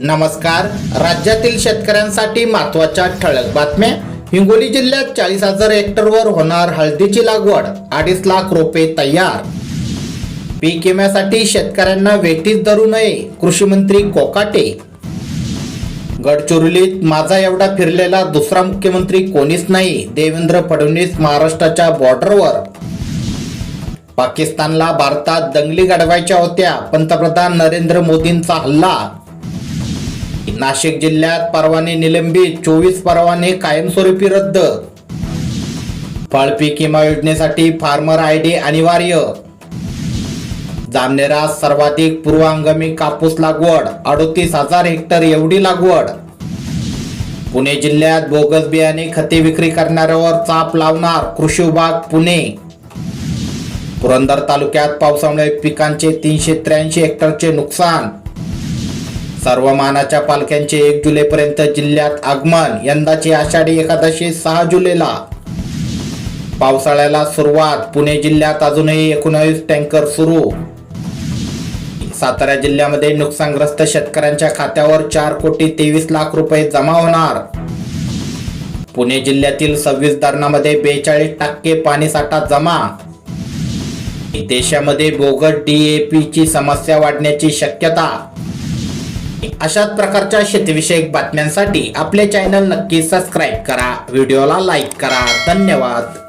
नमस्कार. राज्यातील शेतकऱ्यांसाठी महत्त्वाच्या ठळक बातम्या. हिंगोली जिल्ह्यात चाळीस हजार हेक्टरवर होणार हळदीची लागवड. अडीच लाख रोपे तयार. पीक विम्यासाठी शेतकऱ्यांना वेठीस धरू नये कृषी मंत्री कोकाटे. गडचिरोलीत माझा एवढा फिरलेला दुसरा मुख्यमंत्री कोणीच नाही देवेंद्र फडणवीस महाराष्ट्राच्या बॉर्डरवर पाकिस्तानला भारतात दंगली घडवायच्या होत्या पंतप्रधान नरेंद्र मोदींचा हल्ला. नाशिक जिल्ह्यात परवाने निलंबित चोवीस परवाने कायमस्वरूपी रद्द. फळपीक विमा योजनेसाठी फार्मर आय डी अनिवार्य. जामनेरात सर्वाधिक पूर्वांगमी कापूस लागवड अडोतीस हजार हेक्टर एवढी लागवड. पुणे जिल्ह्यात बोगस बियाणे खते विक्री करणाऱ्यावर चाप लावणार कृषी विभाग पुणे. पुरंदर तालुक्यात पावसामुळे पिकांचे तीनशे त्र्याऐंशी हेक्टरचे नुकसान. सर्व मानाच्या पालख्यांचे एक जुलैपर्यंत जिल्ह्यात आगमन यंदाची आषाढी एकादशी सहा जुलैला. पावसाळ्याला सुरुवात पुणे जिल्ह्यात अजूनही एकोणावीस टँकर सुरू. सातारा जिल्ह्यामध्ये नुकसानग्रस्त शेतकऱ्यांच्या खात्यावर चार कोटी तेवीस लाख रुपये जमा होणार. पुणे जिल्ह्यातील सव्वीस धरणामध्ये बेचाळीस टक्के पाणीसाठा जमा. देशामध्ये बोगस डीएपी ची समस्या वाढण्याची शक्यता. अशाच प्रकारच्या शेतीविषयक बातम्यांसाठी आपले चॅनल नक्की सबस्क्राईब करा. व्हिडिओला लाईक करा. धन्यवाद.